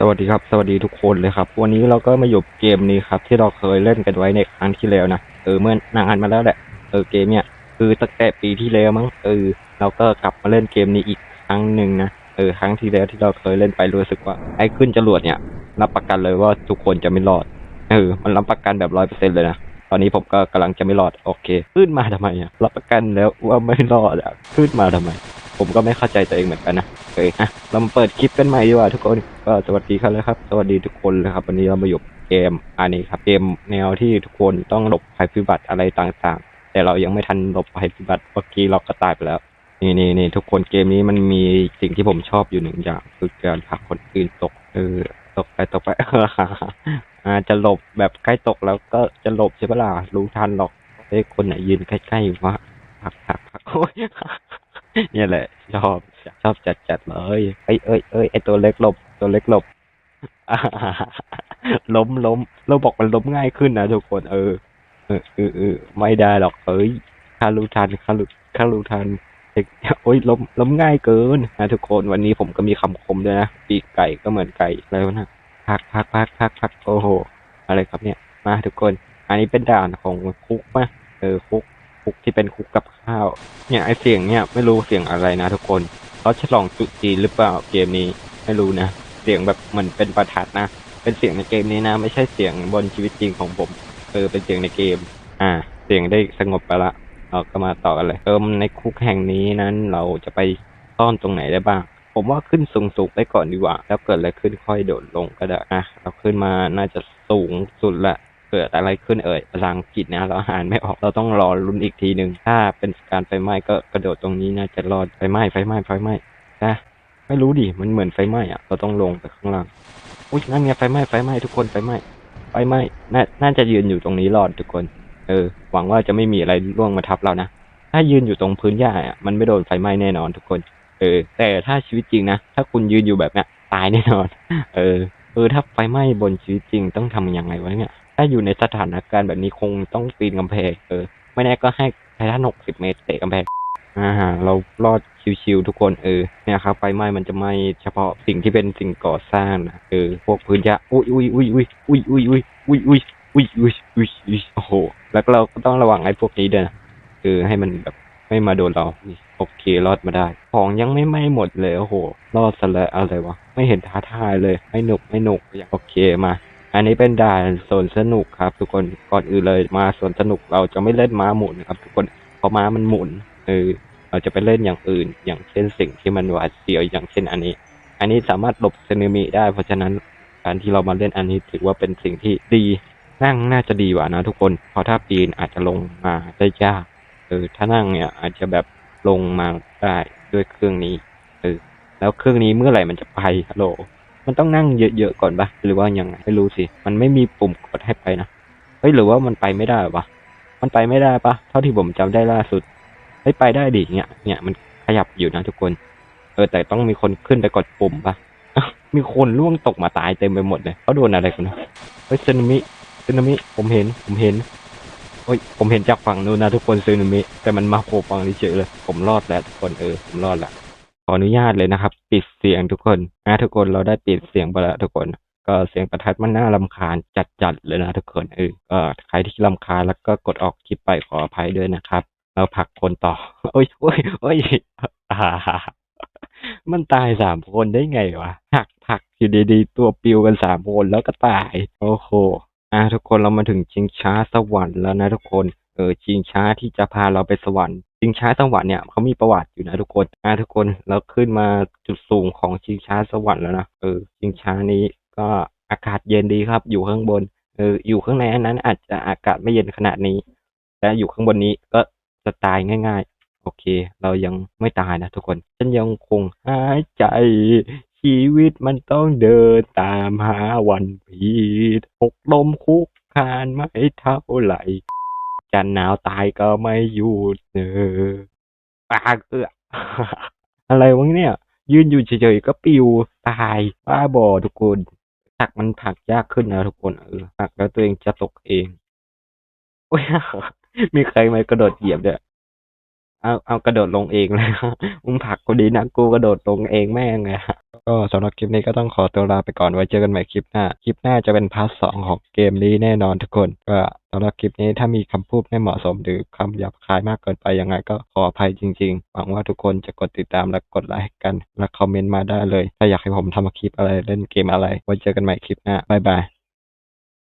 สวัสดีครับ สวัสดีทุกคนเลยครับ วันนี้เราก็มาอยู่เกมนี้ครับ ที่เราเคยเล่นกันไว้ในครั้งที่แล้วนะเออเมื่อนานมาแล้วแหละเออเกมเนี่ยคือตั้งแต่ปีที่แล้วมั้งเออเราก็กลับมาเล่นเกมนี้อีกครั้งหนึ่งนะเออครั้งที่แล้วที่เราเคยเล่นไปรู้สึกว่าไอ้ขึ้นจรวดเนี่ยรับประกันเลยว่าทุกคนจะไม่รอดเออมันรับประกันแบบร้อยเปอร์เซ็นต์เลยนะตอนนี้ผมก็กำลังจะไม่รอดโอเค ขึ้นมาทำไมอะรับประกันแล้วว่าไม่รอดอะขึ้นมาทำไม ผมก็ไม่เข้าใจตัวเองเหมือนกันนะเอ้ยอะเรามาเปิดคลิปกันใหม่ดีกว่าทุกคนก็สวัสดีครับเลยครับสวัสดีทุกคนเลยครับ วันนี้เรามาอยู่เกมอันนี้ครับเกมแนวที่ทุกคนต้องหลบภัยพิบัติอะไรต่างๆ แต่เรายังไม่ทันหลบภัยพิบัติเมื่อกี้เราก็ตายไปแล้วนี่นี่นี่ทุกคนเกมนี้มันมีสิ่งที่ผมชอบอยู่หนึ่งอย่างคือการผลักคนอื่นตกเออตกไปตกไปอาจะหลบแบบใกล้ตกแล้วก็จะหลบใช่ปะล่ะรู้ทันหรอกเอ้ยคนไหนยืนใกล้ๆวะผลักผลักผลักโอ้ย เนี่ยแหละ ชอบชอบจัดจัดๆเลยเอ้ยเอ้ยเอ้ยไอตัวเล็กหลบ ตัวเล็กหลบล้มล้มเราบอกมันล้มง่ายขึ้นนะทุกคนเออเออเออเออไม่ได้หรอกเอ้ยคารูทันคารูคารูทันเด็กโอ้ยล้มล้มง่ายเกินนะทุกคนวันนี้ผมก็มีคำคมด้วยนะปีกไก่ก็เหมือนไก่อะไรวนะพักพักพักพักพักโอ้โห อะไรครับเนี่ย มาทุกคน อันนี้เป็นด่านของคุกปะเออคุก คุกที่เป็นคุกกับข้าว เนี่ยไอเสียงเนี่ยไม่รู้เสียงอะไรนะทุกคนเขาฉลองจุดจีนหรือเปล่าเกมนี้ไม่รู้นะเสียงแบบเหมือนเป็นประทัดนะ เป็นเสียงในเกมนี้นะ ไม่ใช่เสียงบนชีวิตจริงของผมเออเป็นเสียงในเกม อ่า เสียงได้สงบไปละเราก็มาต่อกันเลยเออในคุกแห่งนี้นั้นเราจะไปซ่อนตรงไหนได้บ้าง ผมว่าขึ้นสูงๆไปก่อนดีกว่า แล้วเกิดอะไรขึ้นค่อยโดดลงก็ได้อะเราขึ้นมาน่าจะสูงสุดละ เกิดอะไรขึ้นเอ่ยภาษาอังกฤษนะเราอ่านไม่ออกเราต้องรอลุ้นอีกทีหนึ่งถ้าเป็นการไฟไหม้ก็กระโดดตรงนี้น่าจะรอดไฟไหม้ไฟไหม้ไฟไหม้นะไม่รู้ดิมันเหมือนไฟไหม้อะเราต้องลงไปข้างล่างอุ้ยนั่นไงไฟไหม้ไฟไหม้ทุกคนไฟไหม้ไฟไหม้น่าน่าจะยืนอยู่ตรงนี้รอดทุกคน เออ หวังว่าจะไม่มีอะไรร่วงมาทับเรานะถ้ายืนอยู่ตรงพื้นหญ้าอะมันไม่โดนไฟไหม้แน่นอนทุกคน เออ แต่ถ้าชีวิตจริงนะถ้าคุณยืนอยู่แบบเนี้ยตายแน่นอน เออเออถ้าไฟไหม้บนชีวิตจริงต้องทำยังไงวะเนี่ย ถ้าอยู่ในสถานการณ์แบบนี้คงต้องปีนกำแพงเออ ไม่แน่ก็ให้ไททันหกสิบเมตรเตะกำแพงอ่าเรารอดชิวๆทุกคนเออเนี่ยครับไฟไหม้มันจะไหม้เฉพาะสิ่งที่เป็นสิ่งก่อสร้างนะเออพวกพื้นหญ้าอุ้ยอุ้ยอุ้ยอุ้ยอุ้ยอุ้ยอุ้ยอุ้ยอุ้ยอุ้ยอุ้ยอุ้ยอุ้ยโอ้โหแล้วเราก็ต้องระวังไอ้พวกนี้ด้วยนะเออให้มันแบบไม่มาโดนเรานี่โอเครอดมาได้ ของยังไม่ไหม้หมดเลยโอ้โหรอดซะแล้วอะไรวะไม่เห็นท้าทายเลยไม่หนุกไม่หนุกโอเคมา อันนี้เป็นด่านสวนสนุกครับ ทุกคนก่อนอื่นเลยมาสวนสนุกเราจะไม่เล่นม้าหมุนครับ ทุกคนเพราะม้ามันหมุนเออเราจะไปเล่นอย่างอื่น อย่างเช่นสิ่งที่มันหวาดเสียวอย่างเช่นอันนี้ อันนี้สามารถหลบสึนามิได้ เพราะฉะนั้นการที่เรามาเล่นอันนี้ถือว่าเป็นสิ่งที่ดีนั่งน่าจะดีกว่านะทุกคน เพราะถ้าปีนอาจจะลงมาได้ยากเออถ้านั่งเนี่ยอาจจะแบบลงมาได้ด้วยเครื่องนี้เออแล้วเครื่องนี้เมื่อไหร่มันจะไปฮัลโหล มันต้องนั่งเยอะๆก่อนปะหรือว่ายังไงไม่รู้สิ มันไม่มีปุ่มกดให้ไปนะ เฮ้ยหรือว่ามันไปไม่ได้วะมันไปไม่ได้ปะเท่าที่ผมจำได้ล่าสุดเฮ้ยไปได้ดิเนี่ย เนี่ยมันขยับอยู่นะทุกคน เออแต่ต้องมีคนขึ้นไปกดปุ่มปะมีคนล่วงตกมาตายเต็มไปหมดเลยเขาโดนอะไรกันนะเฮ้ยซึนามิซึนามิผมเห็นผมเห็นเฮ้ยผมเห็นจากฝั่งนู้นนะทุกคนซึนามิแต่มันมาโผล่ฝั่งนี้เฉยเลย ผมรอดแล้วทุกคนเออผมรอดละ ขออนุญาตเลยนะครับ ปิดเสียงทุกคนนะทุกคนเราได้ปิดเสียงไปแล้วทุกคน ก็เสียงประทัดมันน่ารำคาญจัดๆเลยนะทุกคนเออก็ใครที่รำคาญแล้วก็กดออกคลิปไปขออภัยด้วยนะครับเราผักคนต่อ โอ้ยโอ้ยโอ้ยมันตายสามคนได้ไงวะหักผักอยู่ดีๆ ตัวปิวกันสามคนแล้วก็ตาย โอ้โหอะทุกคนเรามาถึงชิงช้าสวรรค์แล้วนะทุกคน เออชิงช้าที่จะพาเราไปสวรรค์ ชิงช้าสวรรค์เนี่ยเขามีประวัติอยู่นะทุกคนอะทุกคนเราขึ้นมาจุดสูงของชิงช้าสวรรค์แล้วนะเออชิงช้านี้ก็อากาศเย็นดีครับ อยู่ข้างบนเอออยู่ข้างในอันนั้นอาจจะอากาศไม่เย็นขนาดนี้ แต่อยู่ข้างบนนี้ก็จะตายง่าย ๆ โอเค เรายังไม่ตายนะทุกคนฉันยังคงหายใจ ชีวิตมันต้องเดินตามหาวันพีดหกลมคุกคานไม่เท่าไหร่ จะหนาวตายก็ไม่หยุดเออปากเอืออะไรวะเนี่ย ยืนอยู่เฉยๆก็ปิวตายบ้าบอทุกคนผักมันผักยากขึ้นนะทุกคนเออผักแล้วตัวเองจะตกเองโอ้ยมีใครมากระโดดเหยียบเด้วย เอาเอากระโดดลงเองเลยมึงผักกูดีนะกูกระโดดลงเองแม่งไงฮะก็สำหรับคลิปนี้ก็ต้องขอตัวลาไปก่อนไว้เจอกันใหม่คลิปหน้า คลิปหน้าจะเป็นพาร์ทสองของเกมนี้แน่นอนทุกคน ก็สำหรับคลิปนี้ถ้ามีคำพูดไม่เหมาะสมหรือคำหยาบคายมากเกินไปยังไงก็ขออภัยจริงๆ หวังว่าทุกคนจะกดติดตามและกดไลค์กัน และคอมเมนต์มาได้เลย ถ้าอยากให้ผมทำคลิปอะไรเล่นเกมอะไร ไว้เจอกันใหม่คลิปหน้าบ๊ายบาย